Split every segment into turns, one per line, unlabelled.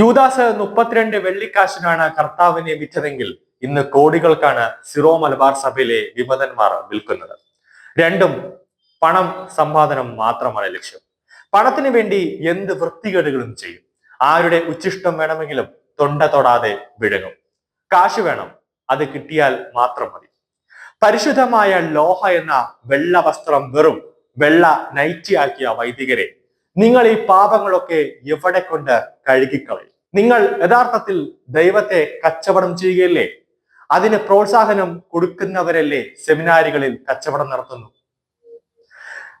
യൂദാസ് മുപ്പത്തിരണ്ട് വെള്ളിക്കാശിനാണ് കർത്താവിനെ വിറ്റതെങ്കിൽ ഇന്ന് കോടികൾക്കാണ് സിറോ മലബാർ സഭയിലെ വിമതന്മാർ വിൽക്കുന്നത്. രണ്ടും പണം സമ്പാദനം മാത്രമാണ് ലക്ഷ്യം. പണത്തിന് വേണ്ടി എന്ത് വൃത്തികേടുകളും ചെയ്യും. ആരുടെ ഉച്ചിഷ്ടം വേണമെങ്കിലും തൊണ്ട തൊടാതെ വിഴുങ്ങും. കാശ് വേണം അത് കിട്ടിയാൽ മാത്രം മതി. പരിശുദ്ധമായ ലോഹ എന്ന വെള്ള വസ്ത്രം വെറും വെള്ള നൈറ്റിയാക്കിയ വൈദികരെ നിങ്ങൾ ഈ പാപങ്ങളൊക്കെ എവിടെ കൊണ്ട് കഴുകിക്കളയും? നിങ്ങൾ യഥാർത്ഥത്തിൽ ദൈവത്തെ കച്ചവടം ചെയ്യുകയല്ലേ? അതിന് പ്രോത്സാഹനം കൊടുക്കുന്നവരല്ലേ സെമിനാരികളിൽ കച്ചവടം നടത്തുന്നു?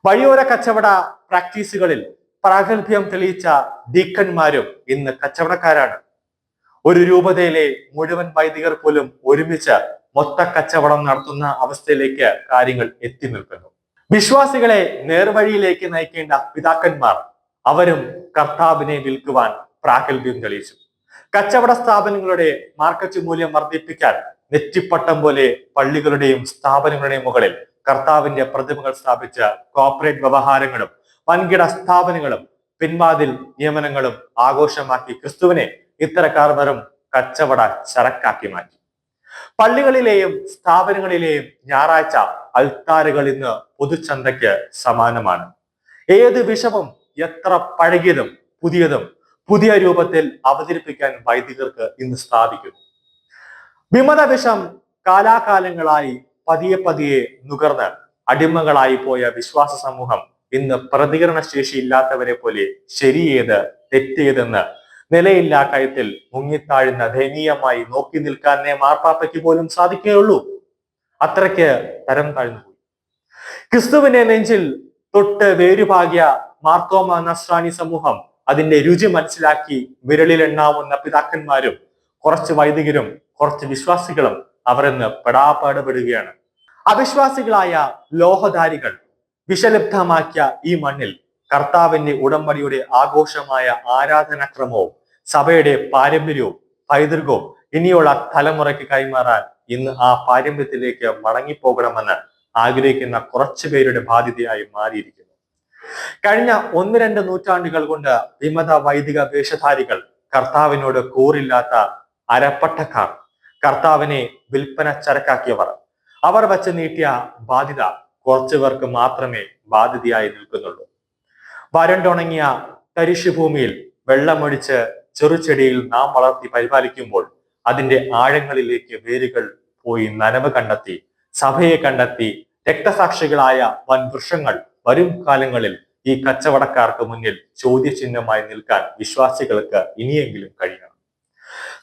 വഴിയോര കച്ചവട പ്രാക്ടീസുകളിൽ പ്രാഗൽഭ്യം തെളിയിച്ച ഡീക്കന്മാരും ഇന്ന് കച്ചവടക്കാരാണ്. ഒരു രൂപതയിലെ മുഴുവൻ വൈദികർ പോലും ഒരുമിച്ച് മൊത്ത കച്ചവടം നടത്തുന്ന അവസ്ഥയിലേക്ക് കാര്യങ്ങൾ എത്തി നിൽക്കുന്നു. വിശ്വാസികളെ നേർവഴിയിലേക്ക് നയിക്കേണ്ട പിതാക്കന്മാർ അവരും കർത്താവിനെ വിൽക്കുവാൻ പ്രാഗൽഭ്യം തെളിയിച്ചു. കച്ചവട സ്ഥാപനങ്ങളുടെ മാർക്കറ്റ് മൂല്യം വർദ്ധിപ്പിക്കാൻ നെറ്റിപ്പട്ടം പോലെ പള്ളികളുടെയും സ്ഥാപനങ്ങളുടെയും മുകളിൽ കർത്താവിന്റെ പ്രതിമകൾ സ്ഥാപിച്ച കോർപ്പറേറ്റ് വ്യവഹാരങ്ങളും വൻകിട സ്ഥാപനങ്ങളും പിൻവാതിൽ നിയമനങ്ങളും ആഘോഷമാക്കി ക്രിസ്തുവിനെ ഇത്തരക്കാർ വെറും കച്ചവട ചരക്കാക്കി മാറ്റി. പള്ളികളിലെയും സ്ഥാപനങ്ങളിലെയും ഞായറാഴ്ച അൽത്താരുകൾ ഇന്ന് പൊതുചന്തയ്ക്ക് സമാനമാണ്. ഏത് വിഷമം എത്ര പഴകിയതും പുതിയതും പുതിയ രൂപത്തിൽ അവതരിപ്പിക്കാൻ വൈദികർക്ക് ഇന്ന് സ്ഥാപിക്കുന്നു. വിമത വിഷം കാലാകാലങ്ങളായി പതിയെ പതിയെ നുകർന്ന് അടിമകളായി പോയ വിശ്വാസ സമൂഹം ഇന്ന് പ്രതികരണ ശേഷി ഇല്ലാത്തവരെ പോലെ ശരിയേത് തെറ്റേതെന്ന് നിലയില്ലാ കയത്തിൽ മുങ്ങിത്താഴുന്ന ദയനീയമായി നോക്കി നിൽക്കാനേ മാർപ്പാപ്പയ്ക്ക് പോലും സാധിക്കുകയുള്ളൂ. അത്രയ്ക്ക് തരം താഴ്ന്നു പോയി. ക്രിസ്തുവിനെ നെഞ്ചിൽ തൊട്ട് വേരുപാകിയ മാർത്തോമ നസ്രാണി സമൂഹം അതിന്റെ രുചി മനസ്സിലാക്കി വിരളിലെണ്ണാവുന്ന പിതാക്കന്മാരും കുറച്ച് വൈദികരും കുറച്ച് വിശ്വാസികളും അവരെന്ന് പെടാപാടുപെടുകയാണ്. അവിശ്വാസികളായ ലോഹധാരികൾ വിഷലിപ്തമാക്കിയ ഈ മണ്ണിൽ കർത്താവിന്റെ ഉടമ്പടിയുടെ ആഘോഷമായ ആരാധനാക്രമവും സഭയുടെ പാരമ്പര്യവും പൈതൃകവും ഇനിയുള്ള തലമുറയ്ക്ക് കൈമാറാൻ ഇന്ന് ആ പാരമ്പര്യത്തിലേക്ക് മടങ്ങിപ്പോകണമെന്ന് ആഗ്രഹിക്കുന്ന കുറച്ചു പേരുടെ ബാധ്യതയായി മാറിയിരിക്കുന്നു. കഴിഞ്ഞ ഒന്ന് രണ്ട് നൂറ്റാണ്ടുകൾ കൊണ്ട് വിമത വൈദിക വേഷധാരികൾ കർത്താവിനോട് കൂറില്ലാത്ത അരപ്പട്ടക്കാർ കർത്താവിനെ വിൽപ്പന ചരക്കാക്കിയവർ അവർ വച്ച് നീട്ടിയ ബാധ്യത കുറച്ചു പേർക്ക് മാത്രമേ ബാധ്യതയായി നിൽക്കുന്നുള്ളൂ. വരണ്ടുണങ്ങിയ തരിശുഭൂമിയിൽ വെള്ളമൊഴിച്ച് ചെറുചെടിയിൽ നാം വളർത്തി പരിപാലിക്കുമ്പോൾ അതിന്റെ ആഴങ്ങളിലേക്ക് വേരുകൾ പോയി നനവ് കണ്ടെത്തി സഭയെ കണ്ടെത്തി രക്തസാക്ഷികളായ വൻ വൃക്ഷങ്ങൾ വരും കാലങ്ങളിൽ ഈ കച്ചവടക്കാർക്ക് മുന്നിൽ ചോദ്യചിഹ്നമായി നിൽക്കാൻ വിശ്വാസികൾക്ക് ഇനിയെങ്കിലും കഴിയണം.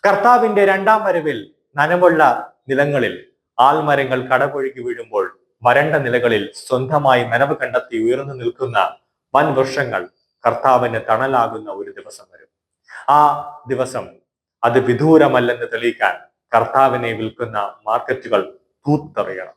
കർത്താവിന്റെ രണ്ടാം വരവിൽ നനവുള്ള നിലങ്ങളിൽ ആൽമരങ്ങൾ കടപൊഴുകി വീഴുമ്പോൾ വരണ്ട നിലകളിൽ സ്വന്തമായി നനവ് കണ്ടെത്തി ഉയർന്നു നിൽക്കുന്ന വൻ വൃക്ഷങ്ങൾ കർത്താവിന് തണലാകുന്ന ഒരു ദിവസം വരും. ആ ദിവസം അത് വിദൂരമല്ലെന്ന് തെളിയിക്കാൻ കർത്താവിനെ വിൽക്കുന്ന മാർക്കറ്റുകൾ തൂത്തെറിയണം.